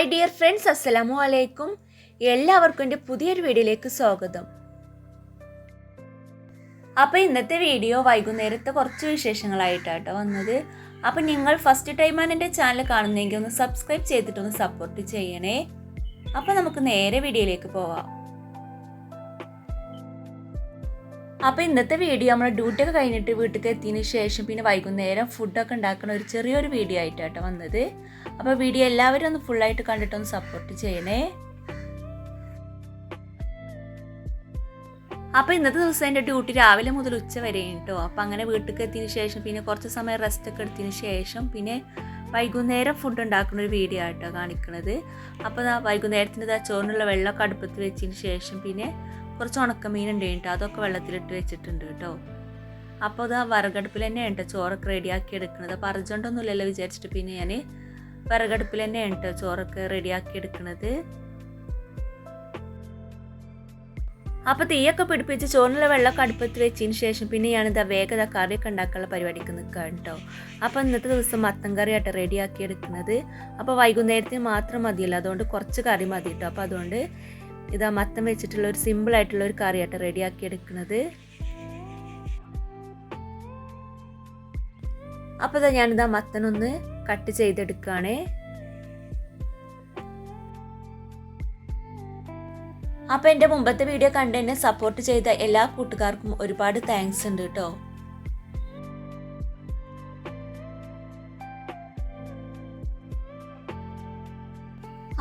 Hi dear friends അസ്സലാമു അലൈക്കും എല്ലാവർക്കും എന്റെ പുതിയൊരു വീഡിയോയിലേക്ക് സ്വാഗതം. അപ്പോൾ ഇന്നത്തെ വീഡിയോ വൈകുന്നേരത്തെ കുറച്ച് വിശേഷങ്ങളായിട്ടാട്ടോ വന്നത്. അപ്പോൾ നിങ്ങൾ ഫസ്റ്റ് ടൈമാണ് എന്റെ ചാനൽ കാണുന്നതെങ്കിൽ ഒന്ന് സബ്സ്ക്രൈബ് ചെയ്തിട്ടൊന്ന് സപ്പോർട്ട് ചെയ്യണേ. അപ്പോൾ നമുക്ക് നേരെ വീഡിയോയിലേക്ക് പോവാം. അപ്പോൾ ഇന്നത്തെ വീഡിയോ നമ്മൾ ഡ്യൂട്ടി ഒക്കെ കഴിഞ്ഞിട്ട് വീട്ടിൽ എത്തിയതിന് ശേഷം പിന്നെ വൈകുന്നേരം ഫുഡൊക്കെ ഉണ്ടാക്കുന്ന ഒരു ചെറിയൊരു വീഡിയോ ആയിട്ടാണ് വന്നത്. അപ്പോൾ വീഡിയോ എല്ലാവരും ഒന്ന് ഫുള്ളായിട്ട് കണ്ടിട്ടൊന്ന് സപ്പോർട്ട് ചെയ്യണേ. അപ്പോൾ ഇന്നത്തെ ദിവസം എന്റെ ഡ്യൂട്ടി രാവിലെ മുതൽ ഉച്ച വരെ കേട്ടോ അപ്പോൾ അങ്ങനെ വീട്ടിൽ എത്തിയതിന് ശേഷം പിന്നെ കുറച്ച് സമയം റെസ്റ്റ് ഒക്കെ എടുത്തതിന് ശേഷം പിന്നെ വൈകുന്നേരം ഫുഡ് ഉണ്ടാക്കുന്ന ഒരു വീഡിയോ ആയിട്ടോ കാണിക്കുന്നത് അപ്പോൾ വൈകുന്നേരത്തിന് ചോറിനുള്ള വെള്ളമൊക്കെ അടുപ്പത്ത് വെച്ചതിന് ശേഷം പിന്നെ കുറച്ച് ഉണക്കമീൻ ഉണ്ട് കേട്ടോ അതൊക്കെ വെള്ളത്തിലിട്ട് വെച്ചിട്ടുണ്ട് കേട്ടോ. അപ്പോൾ അത് വിറകടുപ്പിൽ തന്നെ ഉണ്ട് ചോറൊക്കെ റെഡിയാക്കി എടുക്കുന്നത്. അപ്പോൾ അർജന്റൊന്നുമില്ലല്ലോ വിചാരിച്ചിട്ട് പിന്നെ ഞാൻ വിറകടുപ്പിൽ തന്നെ ഉണ്ട് ചോറൊക്കെ റെഡിയാക്കി എടുക്കുന്നത്. അപ്പോൾ തീയൊക്കെ പിടിപ്പിച്ച് ചോറിനുള്ള വെള്ളമൊക്കെ അടുപ്പത്ത് വെച്ചതിന് ശേഷം പിന്നെ ഞാനിതാ വേഗത കറിയൊക്കെ ഉണ്ടാക്കാനുള്ള പരിപാടിക്ക് നിൽക്കുക കേട്ടോ. അപ്പോൾ ഇന്നത്തെ ദിവസം മത്തൻ കറിയായിട്ട് റെഡിയാക്കി എടുക്കുന്നത്. അപ്പോൾ വൈകുന്നേരത്തിന് മാത്രം മതിയല്ലോ. അതുകൊണ്ട് കുറച്ച് കറി മതി കേട്ടോ. അപ്പോൾ അതുകൊണ്ട് ഇതാ മത്തം വെച്ചിട്ടുള്ള ഒരു സിമ്പിൾ ആയിട്ടുള്ള ഒരു കറിയായിട്ട് റെഡിയാക്കി എടുക്കുന്നത്. അപ്പോൾ ഇതാ ഞാനിതാ മത്തനൊന്ന് കട്ട് ചെയ്തെടുക്കുകയാണേ. അപ്പോൾ എന്റെ മുമ്പത്തെ വീഡിയോ കണ്ട് എന്നെ സപ്പോർട്ട് ചെയ്ത എല്ലാ കൂട്ടുകാർക്കും ഒരുപാട് താങ്ക്സ് ഉണ്ട് കേട്ടോ.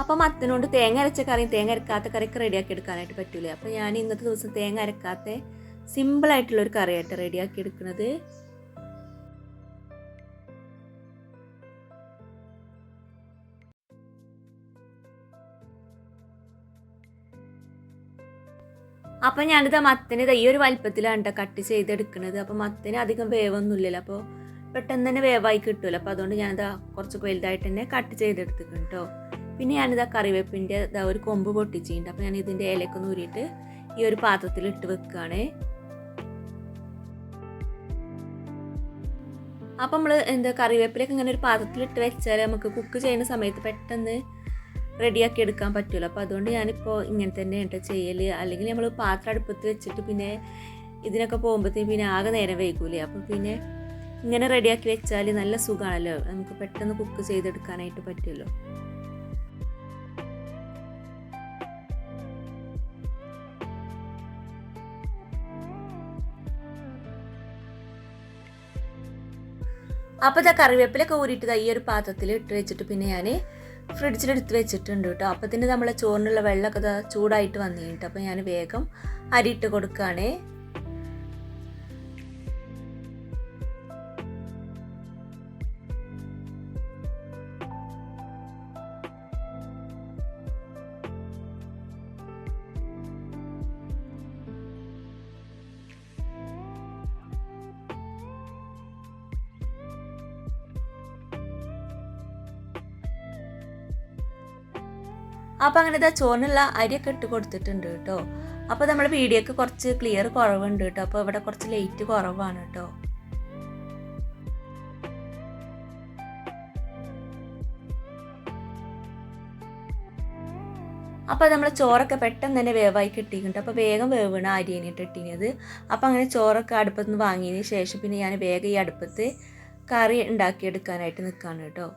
അപ്പം മത്തനോണ്ട് തേങ്ങ അരച്ച കറിയും തേങ്ങ അരക്കാത്ത കറിയൊക്കെ റെഡിയാക്കി എടുക്കാനായിട്ട് പറ്റൂലേ. അപ്പോൾ ഞാൻ ഇന്നത്തെ ദിവസം തേങ്ങ അരക്കാത്ത സിമ്പിളായിട്ടുള്ളൊരു കറിയായിട്ട് റെഡിയാക്കി എടുക്കുന്നത് അപ്പം ഞാനിത് മത്തന് ഈ ഒരു വലിപ്പത്തിലാണ് കേട്ടോ കട്ട് ചെയ്തെടുക്കുന്നത് അപ്പം മത്തന് അധികം വേവൊന്നുമില്ലല്ലോ. അപ്പോൾ പെട്ടെന്ന് തന്നെ വേവായി കിട്ടുമല്ലോ അപ്പോൾ അതുകൊണ്ട് ഞാനിതാ കുറച്ച് വലുതായിട്ട് തന്നെ കട്ട് ചെയ്തെടുത്തിട്ടുണ്ട് കേട്ടോ പിന്നെ ഞാനിതാ കറിവേപ്പിന്റെ ഇതാ ഒരു കൊമ്പ് പൊട്ടിച്ചിട്ടുണ്ട്. അപ്പോൾ ഞാൻ ഇതിന്റെ ഇലയൊക്കെ നൂരിയിട്ട് ഈ ഒരു പാത്രത്തിൽ ഇട്ട് വെക്കുകയാണ് അപ്പം നമ്മൾ എന്താ കറിവേപ്പിലൊക്കെ ഇങ്ങനെ ഒരു പാത്രത്തിൽ ഇട്ട് വെച്ചാൽ നമുക്ക് കുക്ക് ചെയ്യുന്ന സമയത്ത് പെട്ടെന്ന് റെഡിയാക്കി എടുക്കാൻ പറ്റുമല്ലോ അപ്പോൾ അതുകൊണ്ട് ഞാനിപ്പോൾ ഇങ്ങനെ തന്നെ കേട്ടോ ചെയ്യൽ അല്ലെങ്കിൽ നമ്മൾ പാത്രം അടുപ്പത്ത് വെച്ചിട്ട് പിന്നെ ഇതിനൊക്കെ പോകുമ്പോഴത്തേക്കും പിന്നെ ആകെ നേരം വൈകൂലേ. അപ്പോൾ പിന്നെ ഇങ്ങനെ റെഡിയാക്കി വെച്ചാൽ നല്ല സുഖമാണല്ലോ നമുക്ക് പെട്ടെന്ന് കുക്ക് ചെയ്തെടുക്കാനായിട്ട് പറ്റുമല്ലോ അപ്പോൾ ഇതാ കറിവേപ്പിലൊക്കെ ഊരിയിട്ട് ഈ ഒരു പാത്രത്തിൽ ഇട്ട് വെച്ചിട്ട് പിന്നെ ഞാൻ ഫ്രിഡ്ജിലെടുത്ത് വെച്ചിട്ടുണ്ട് കേട്ടോ. അപ്പത്തിന് നമ്മളെ ചോറിനുള്ള വെള്ളമൊക്കെ ചൂടായിട്ട് വന്നു കഴിഞ്ഞിട്ട് അപ്പോൾ ഞാൻ വേഗം അരിയിട്ട് കൊടുക്കുകയാണേ അപ്പോൾ അങ്ങനെ ഇതാ ചോറിനുള്ള അരിയൊക്കെ ഇട്ട് കൊടുത്തിട്ടുണ്ട് കേട്ടോ. അപ്പോൾ നമ്മുടെ വീഡിയോക്ക് കുറച്ച് ക്ലിയർ കുറവുണ്ട് കേട്ടോ. അപ്പോൾ ഇവിടെ കുറച്ച് ലൈറ്റ് കുറവാണ് കേട്ടോ. അപ്പോൾ നമ്മൾ ചോറൊക്കെ പെട്ടെന്ന് തന്നെ വേവായി കിട്ടിയിട്ടുണ്ട്. അപ്പോൾ വേഗം വേവണ അരിയനിട്ട് ഇട്ടിനത് അപ്പോൾ അങ്ങനെ ചോറൊക്കെ അടുപ്പത്ത് നിന്ന് വാങ്ങിയതിന് ശേഷം പിന്നെ ഞാൻ വേഗം ഈ അടുപ്പത്ത് കറി ഉണ്ടാക്കിയെടുക്കാനായിട്ട് നിൽക്കുകയാണ് കേട്ടോ.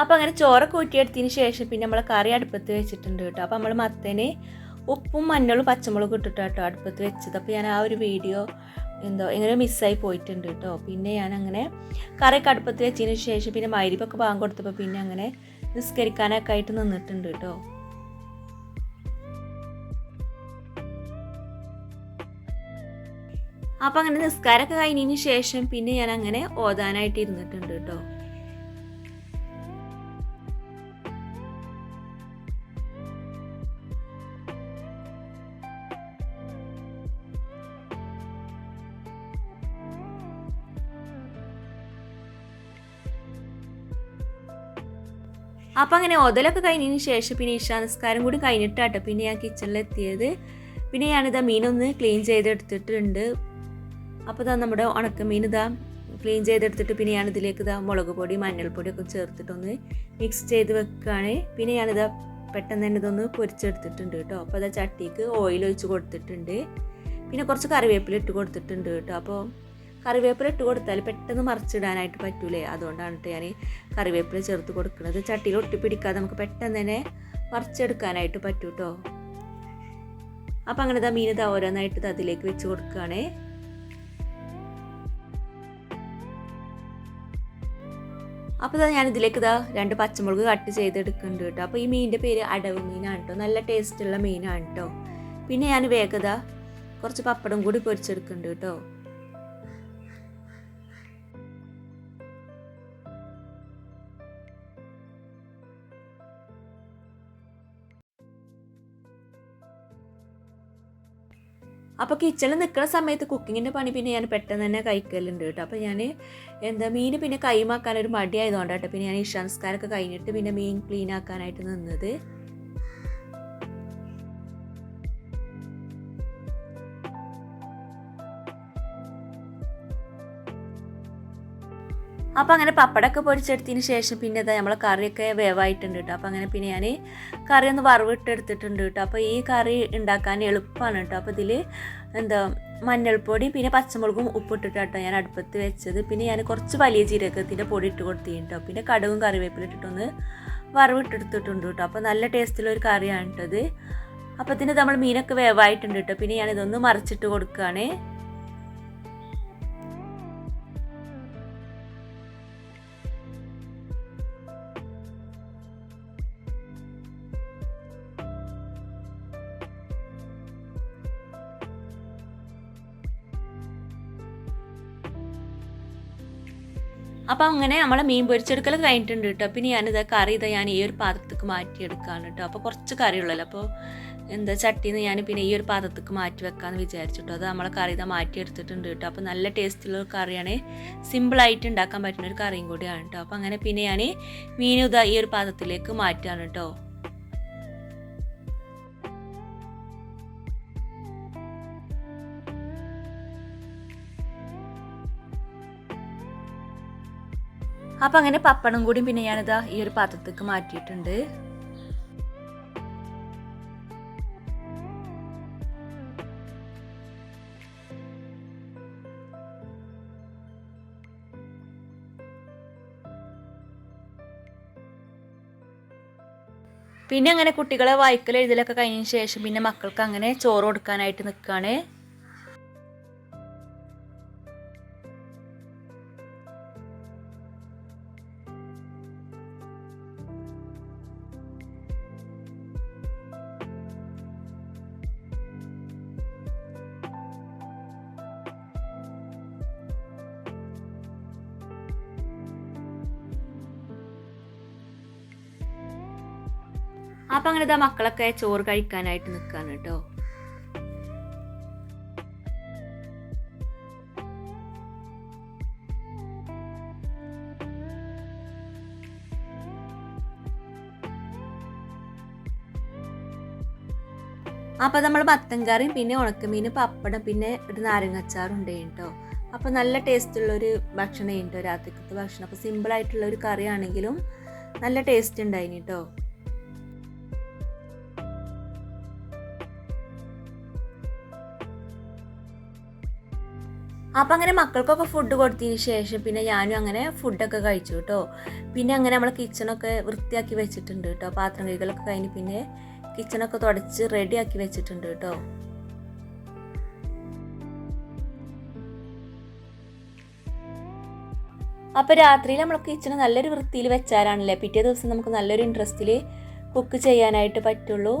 അപ്പോൾ അങ്ങനെ ചോറൊക്കെ ഊറ്റിയെടുത്തതിന് ശേഷം പിന്നെ നമ്മൾ കറി അടുപ്പത്ത് വെച്ചിട്ടുണ്ട് കേട്ടോ. അപ്പോൾ നമ്മൾ മത്തന് ഉപ്പും മഞ്ഞളും പച്ചമുളകും ഇട്ടിട്ട് കേട്ടോ അടുപ്പത്ത് വെച്ചത്. അപ്പോൾ ഞാൻ ആ ഒരു വീഡിയോ എന്തോ ഇങ്ങനെ മിസ്സായി പോയിട്ടുണ്ട് കേട്ടോ. പിന്നെ ഞാൻ അങ്ങനെ കറിയൊക്കെ അടുപ്പത്ത് വെച്ചതിന് ശേഷം പിന്നെ മൈരിപ്പൊക്കെ പാകം കൊടുത്തപ്പോൾ പിന്നെ അങ്ങനെ നിസ്കരിക്കാനൊക്കെ ആയിട്ട് നിന്നിട്ടുണ്ട് കേട്ടോ. അപ്പം അങ്ങനെ നിസ്കാരമൊക്കെ കഴിഞ്ഞതിന് ശേഷം പിന്നെ ഞാൻ അങ്ങനെ ഓതാനായിട്ട് ഇരുന്നിട്ടുണ്ട് കേട്ടോ. അപ്പം അങ്ങനെ ഒതലൊക്കെ കഴിഞ്ഞതിന് ശേഷം പിന്നെ ഇഷാനസ്കാരം കൂടി കഴിഞ്ഞിട്ടാട്ടോ പിന്നെ ഞാൻ കിച്ചണിലെത്തിയത്. പിന്നെ ഞാനിതാ മീനൊന്ന് ക്ലീൻ ചെയ്തെടുത്തിട്ടുണ്ട്. അപ്പോൾ ഇതാ നമ്മുടെ ഉണക്കമീൻ ഇതാ ക്ലീൻ ചെയ്തെടുത്തിട്ട് പിന്നെ ഞാൻ ഇതിലേക്ക് ഇതാ മുളക് പൊടി മഞ്ഞൾപ്പൊടി ഒക്കെ ചേർത്തിട്ടൊന്ന് മിക്സ് ചെയ്ത് വെക്കുകയാണ് പിന്നെ ഞാനിതാ പെട്ടെന്ന് തന്നെ ഇതൊന്ന് പൊരിച്ചെടുത്തിട്ടുണ്ട് കേട്ടോ. അപ്പോൾ അതാ ചട്ടിക്ക് ഓയിൽ ഒഴിച്ച് കൊടുത്തിട്ടുണ്ട്. പിന്നെ കുറച്ച് കറിവേപ്പില ഇട്ട് കൊടുത്തിട്ടുണ്ട് കേട്ടോ. അപ്പോൾ കറിവേപ്പില ഇട്ട് കൊടുത്താൽ പെട്ടെന്ന് മറിച്ചിടാനായിട്ട് പറ്റൂലേ? അതുകൊണ്ടാണ് ഞാൻ കറിവേപ്പില ചേർത്ത് കൊടുക്കുന്നത്. ചട്ടിയിൽ ഒട്ടിപ്പിടിക്കാതെ നമുക്ക് പെട്ടെന്ന് തന്നെ മറിച്ചെടുക്കാനായിട്ട് പറ്റൂ കേട്ടോ അപ്പം അങ്ങനെ ഇതാ മീൻ ഇതാ ഓരോന്നായിട്ട് അതിലേക്ക് വെച്ച് കൊടുക്കുകയാണേ അപ്പോൾ ഇതാ ഞാൻ ഇതിലേക്ക് ഇതാ രണ്ട് പച്ചമുളക് കട്ട് ചെയ്തെടുക്കുന്നുണ്ട് കേട്ടോ അപ്പോൾ ഈ മീനിന്റെ പേര് അടവ് മീനാണ് കേട്ടോ നല്ല ടേസ്റ്റുള്ള മീനാണ് കേട്ടോ പിന്നെ ഞാൻ വേഗത കുറച്ച് പപ്പടം കൂടി പൊരിച്ചെടുക്കുന്നുണ്ട് കേട്ടോ അപ്പോൾ കിച്ചണിൽ നിൽക്കുന്ന സമയത്ത് കുക്കിങ്ങിന്റെ പണി പിന്നെ ഞാൻ പെട്ടെന്ന് തന്നെ കഴിക്കലുണ്ട് കേട്ടോ. അപ്പോൾ ഞാൻ എന്താ മീൻ പിന്നെ കൈമാക്കാൻ ഒരു മടിയായതുകൊണ്ട് കേട്ടോ പിന്നെ ഞാൻ ഈ ഇഷാൻസ്കാരൊക്കെ കഴിഞ്ഞിട്ട് പിന്നെ മീൻ ക്ലീൻ ആക്കാനായിട്ട് നിന്നത്. അപ്പോൾ അങ്ങനെ പപ്പടമൊക്കെ പൊരിച്ചെടുത്തതിന് ശേഷം പിന്നെ ഇതാ നമ്മളെ കറിയൊക്കെ വേവായിട്ടുണ്ട് കേട്ടോ. അപ്പോൾ അങ്ങനെ പിന്നെ ഞാൻ കറി ഒന്ന് വറവിട്ടെടുത്തിട്ടുണ്ട് കേട്ടോ. അപ്പോൾ ഈ കറി ഉണ്ടാക്കാൻ എളുപ്പമാണ് കേട്ടോ. അപ്പോൾ ഇതിൽ എന്താ മഞ്ഞൾപ്പൊടി പിന്നെ പച്ചമുളകും ഉപ്പിട്ടിട്ട് കേട്ടോ ഞാൻ അടുപ്പത്ത് വെച്ചത്. പിന്നെ ഞാൻ കുറച്ച് വലിയ ജീരകത്തിന്റെ പൊടി ഇട്ട് കൊടുത്തിട്ടുണ്ട് കേട്ടോ. പിന്നെ കടുകും കറിവേപ്പില ഇട്ടിട്ടൊന്ന് വറവിട്ടെടുത്തിട്ടുണ്ട് കേട്ടോ. അപ്പോൾ നല്ല ടേസ്റ്റിലൊരു കറിയാണ് കേട്ടത്. അപ്പോൾ ഇതിന് നമ്മൾ മീനൊക്കെ വേവായിട്ടുണ്ട് കേട്ടോ. പിന്നെ ഞാനിതൊന്ന് മറിച്ചിട്ട് കൊടുക്കുകയാണേ അപ്പോൾ അങ്ങനെ നമ്മളെ മീൻ പൊരിച്ചെടുക്കൽ കഴിഞ്ഞിട്ടുണ്ട് കേട്ടോ. പിന്നെ ഞാനിത് കറി ഇതാ ഞാൻ ഈ ഒരു പാത്രത്തേക്ക് മാറ്റിയെടുക്കുകയാണ് കേട്ടോ. അപ്പോൾ കുറച്ച് കറിയുള്ളല്ലോ അപ്പോൾ എന്താ ചട്ടിന്ന് ഞാൻ പിന്നെ ഈ ഒരു പാത്രത്തേക്ക് മാറ്റി വെക്കാമെന്ന് വിചാരിച്ചിട്ടോ അത് നമ്മളെ കറി ഇതാ മാറ്റിയെടുത്തിട്ടുണ്ട് കേട്ടോ. അപ്പോൾ നല്ല ടേസ്റ്റുള്ള ഒരു കറിയാണ്. സിമ്പിളായിട്ട് ഉണ്ടാക്കാൻ പറ്റുന്ന ഒരു കറിയും കൂടിയാണ് കേട്ടോ. അപ്പോൾ അങ്ങനെ പിന്നെ ഞാൻ മീൻ ഇതാ ഈ ഒരു പാത്രത്തിലേക്ക് മാറ്റുകയാണ് കേട്ടോ. അപ്പം അങ്ങനെ പപ്പടം കൂടി പിന്നെ ഞാനിതാ ഈ ഒരു പാത്രത്തേക്ക് മാറ്റിയിട്ടുണ്ട്. പിന്നെ അങ്ങനെ കുട്ടികളെ വായിക്കൽ എഴുതലൊക്കെ കഴിഞ്ഞ ശേഷം പിന്നെ മക്കൾക്ക് അങ്ങനെ ചോറ് കൊടുക്കാനായിട്ട് നിൽക്കുകയാണ് അപ്പം അങ്ങനെ ഇതാ മക്കളൊക്കെ ചോറ് കഴിക്കാനായിട്ട് നിൽക്കുകയാണ് കേട്ടോ അപ്പോൾ നമ്മൾ മത്തൻ കറിയും പിന്നെ ഉണക്കമീൻ പപ്പടം പിന്നെ ഒരു നാരങ്ങച്ചാറും ഉണ്ട് കേട്ടോ. അപ്പോൾ നല്ല ടേസ്റ്റ് ടേസ്റ്റുള്ളൊരു ഭക്ഷണം കേട്ടോ രാത്രിക്കത്തെ ഭക്ഷണം. അപ്പൊ സിമ്പിൾ ആയിട്ടുള്ള ഒരു കറിയാണെങ്കിലും നല്ല ടേസ്റ്റ് ഉണ്ടായിന് കേട്ടോ അപ്പം അങ്ങനെ മക്കൾക്കൊക്കെ ഫുഡ് കൊടുത്തതിന് ശേഷം പിന്നെ ഞാനും അങ്ങനെ ഫുഡൊക്കെ കഴിച്ചു കേട്ടോ പിന്നെ അങ്ങനെ നമ്മൾ കിച്ചണൊക്കെ വൃത്തിയാക്കി വെച്ചിട്ടുണ്ട് കേട്ടോ പാത്രം കൈകളൊക്കെ കഴിഞ്ഞ് പിന്നെ കിച്ചണൊക്കെ തുടച്ച് റെഡിയാക്കി വെച്ചിട്ടുണ്ട് കേട്ടോ അപ്പോൾ രാത്രിയിൽ നമ്മൾ കിച്ചൺ നല്ലൊരു വൃത്തിയിൽ വെച്ചാലാണല്ലേ? പിറ്റേ ദിവസം നമുക്ക് നല്ലൊരു ഇൻട്രസ്റ്റിൽ കുക്ക് ചെയ്യാനായിട്ട് പറ്റുള്ളൂ.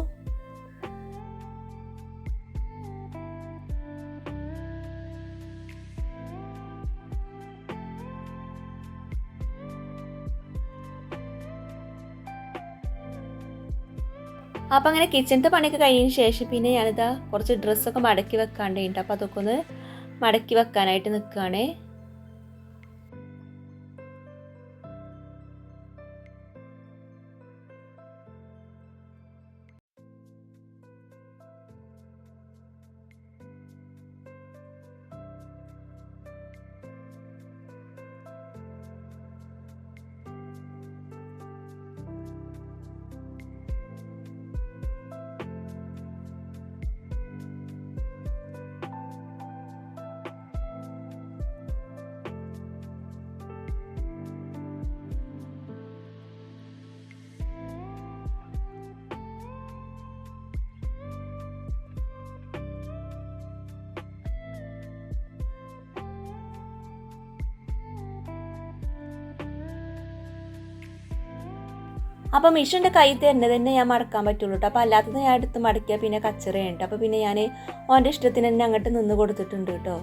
അപ്പം അങ്ങനെ കിച്ചണത്തെ പണിയൊക്കെ കഴിഞ്ഞതിന് ശേഷം പിന്നെ ഞാനിതാ കുറച്ച് ഡ്രസ്സൊക്കെ മടക്കി വെക്കാണ്ട് അപ്പോൾ അതൊക്കെ ഒന്ന് മടക്കി വെക്കാനായിട്ട് നിൽക്കുകയാണേ അപ്പോൾ മിഷന്റെ കൈ തരുന്നത് തന്നെ ഞാൻ മടക്കാൻ പറ്റുള്ളൂ കേട്ടോ അപ്പോൾ അല്ലാത്തത് ഞാൻ എടുത്ത് മടക്കിയാൽ പിന്നെ കച്ചറയുണ്ട് അപ്പോൾ പിന്നെ ഞാൻ ഓന്റെ ഇഷ്ടത്തിന് തന്നെ അങ്ങോട്ട് നിന്ന് കൊടുത്തിട്ടുണ്ട് കേട്ടോ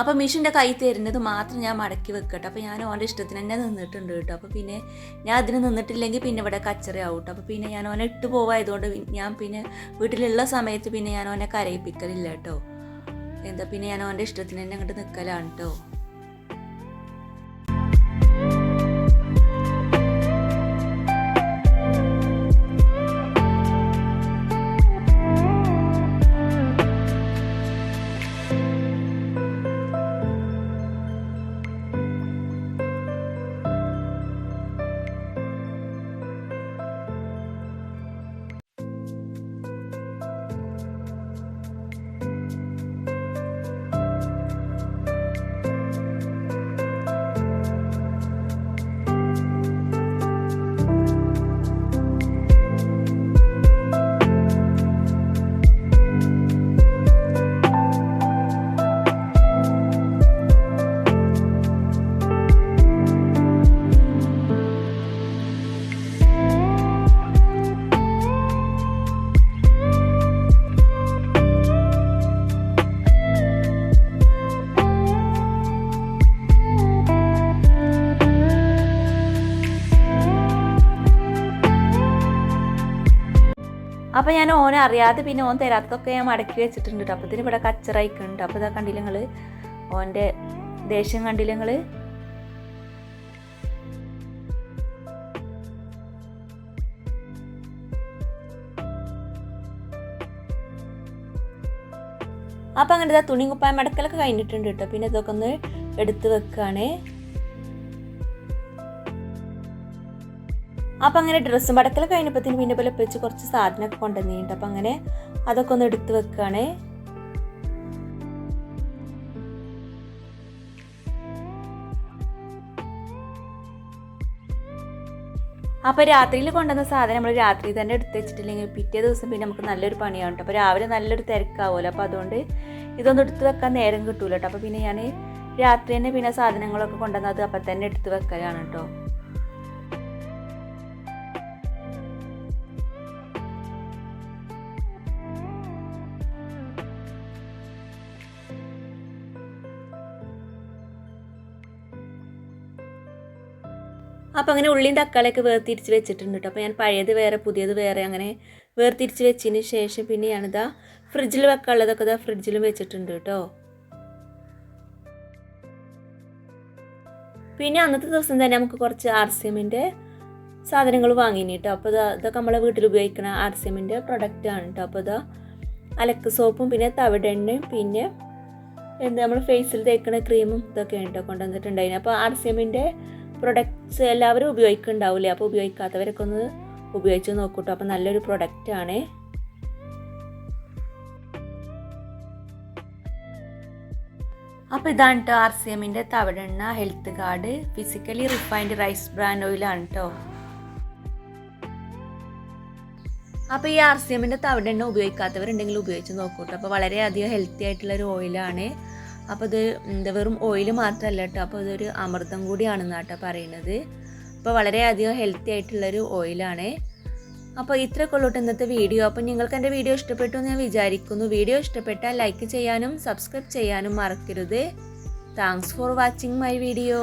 അപ്പോൾ മിഷിന്റെ കൈ തരുന്നത് മാത്രം ഞാൻ മടക്കി വെക്കട്ടെ. അപ്പോൾ ഞാൻ ഓന്റെ ഇഷ്ടത്തിന് തന്നെ നിന്നിട്ടുണ്ട് കേട്ടോ. അപ്പോൾ പിന്നെ ഞാൻ അതിന് നിന്നിട്ടില്ലെങ്കിൽ പിന്നെ ഇവിടെ കച്ചറയാവും കേട്ടോ. അപ്പോൾ പിന്നെ ഞാൻ ഓനെ ഇട്ട് പോവായതുകൊണ്ട് ഞാൻ പിന്നെ വീട്ടിലുള്ള സമയത്ത് പിന്നെ ഞാൻ ഓനെ കരയിപ്പിക്കലില്ല കേട്ടോ. എന്താ പിന്നെ ഞാൻ ഓന്റെ ഇഷ്ടത്തിന് തന്നെ അങ്ങോട്ട് നിൽക്കലാണ് കേട്ടോ. അപ്പോൾ ഞാൻ ഓനെ അറിയാതെ പിന്നെ ഓൻ തരാത്തതൊക്കെ ഞാൻ മടക്കി വെച്ചിട്ടുണ്ട് കേട്ടോ അപ്പത്തിന് ഇവിടെ കച്ചറയിക്കുന്നുണ്ട് അപ്പോൾ ഇതാ കണ്ടില്ല നിങ്ങൾ ഓന്റെ ദേഷ്യം കണ്ടില്ല നിങ്ങൾ അപ്പം അങ്ങനെ തുണി കുപ്പായ മടക്കലൊക്കെ കഴിഞ്ഞിട്ടുണ്ട് കേട്ടോ പിന്നെ ഇതൊക്കെ ഒന്ന് എടുത്തു വെക്കുകയാണേ അപ്പം അങ്ങനെ ഡ്രസ്സ് മടക്കൽ കഴിഞ്ഞപ്പോഴത്തേന് പിന്നെ പോലെ വെച്ച് കുറച്ച് സാധനമൊക്കെ കൊണ്ടുവന്നിട്ടുണ്ട്. അപ്പം അങ്ങനെ അതൊക്കെ ഒന്ന് എടുത്ത് വെക്കുകയാണേ അപ്പോൾ രാത്രിയിൽ കൊണ്ടുവന്ന സാധനം നമ്മൾ രാത്രി തന്നെ എടുത്ത് വെച്ചിട്ടില്ലെങ്കിൽ പിറ്റേ ദിവസം പിന്നെ നമുക്ക് നല്ലൊരു പണിയാണ് കേട്ടോ. അപ്പോൾ രാവിലെ നല്ലൊരു തിരക്കാവുമല്ലോ. അപ്പോൾ അതുകൊണ്ട് ഇതൊന്നും എടുത്ത് വെക്കാൻ നേരം കിട്ടൂല കേട്ടോ. അപ്പോൾ പിന്നെ ഞാൻ രാത്രി തന്നെ പിന്നെ സാധനങ്ങളൊക്കെ കൊണ്ടുവന്നത് അപ്പം തന്നെ എടുത്ത് വെക്കലാണ് കേട്ടോ. അപ്പോൾ അങ്ങനെ ഉള്ളിയും തക്കാളിയൊക്കെ വേർതിരിച്ച് വെച്ചിട്ടുണ്ട് കേട്ടോ അപ്പോൾ ഞാൻ പഴയത് വേറെ പുതിയത് വേറെ അങ്ങനെ വേർതിരിച്ച് വെച്ചതിന് ശേഷം പിന്നെ ഞാനിതാ ഫ്രിഡ്ജിൽ വെക്കാനുള്ളതൊക്കെ ഇതാ ഫ്രിഡ്ജിലും വെച്ചിട്ടുണ്ട് കേട്ടോ പിന്നെ അന്നത്തെ ദിവസം തന്നെ നമുക്ക് കുറച്ച് ആർ സി എമ്മിന്റെ സാധനങ്ങൾ വാങ്ങിനി കേട്ടോ അപ്പോൾ ഇതാ ഇതൊക്കെ നമ്മളെ വീട്ടിൽ ഉപയോഗിക്കുന്ന ആർ സി എമ്മിന്റെ പ്രൊഡക്റ്റാണ് കേട്ടോ അപ്പോൾ ഇതാ അലക്ക് സോപ്പും പിന്നെ തവിടെണ്ണയും പിന്നെ എന്താ നമ്മൾ ഫേസിൽ തേക്കുന്ന ക്രീമും ഇതൊക്കെയാണ് കേട്ടോ കൊണ്ടുവന്നിട്ടുണ്ടായിരുന്നു അപ്പോൾ ആർ സി എമ്മിന്റെ പ്രൊഡക്ട്സ് എല്ലാവരും ഉപയോഗിക്കുന്നുണ്ടാവില്ലേ അപ്പോൾ ഉപയോഗിക്കാത്തവരൊക്കെ ഒന്ന് ഉപയോഗിച്ച് നോക്കൂട്ടോ. അപ്പോൾ നല്ലൊരു പ്രൊഡക്റ്റാണ് അപ്പോൾ ഇതാണ് കേട്ടോ ആർ സി എമ്മിന്റെ തവിടെണ്ണ health card physically refined rice brand ഓയിലാണ് കേട്ടോ അപ്പോൾ ഈ ആർ സി എമ്മിന്റെ തവിടെണ്ണ ഉപയോഗിക്കാത്തവരുണ്ടെങ്കിൽ ഉപയോഗിച്ച് നോക്കൂട്ടോ. അപ്പോൾ വളരെയധികം ഹെൽത്തി ആയിട്ടുള്ള ഒരു ഓയിലാണ് അപ്പോൾ ഇത് എന്താ വെറും ഓയിൽ മാത്രമല്ല കേട്ടോ അപ്പോൾ ഇതൊരു അമൃതം കൂടിയാണെന്നാണ് കേട്ടോ പറയുന്നത്. അപ്പോൾ വളരെയധികം ഹെൽത്തി ആയിട്ടുള്ളൊരു ഓയിലാണ് അപ്പോൾ ഇത്രയൊക്കെ ഉള്ളൂ ഇന്നത്തെ വീഡിയോ അപ്പോൾ നിങ്ങൾക്ക് എന്റെ വീഡിയോ ഇഷ്ടപ്പെട്ടു എന്ന് ഞാൻ വിചാരിക്കുന്നു. വീഡിയോ ഇഷ്ടപ്പെട്ടാൽ ലൈക്ക് ചെയ്യാനും സബ്സ്ക്രൈബ് ചെയ്യാനും മറക്കരുത്. Thanks for watching my video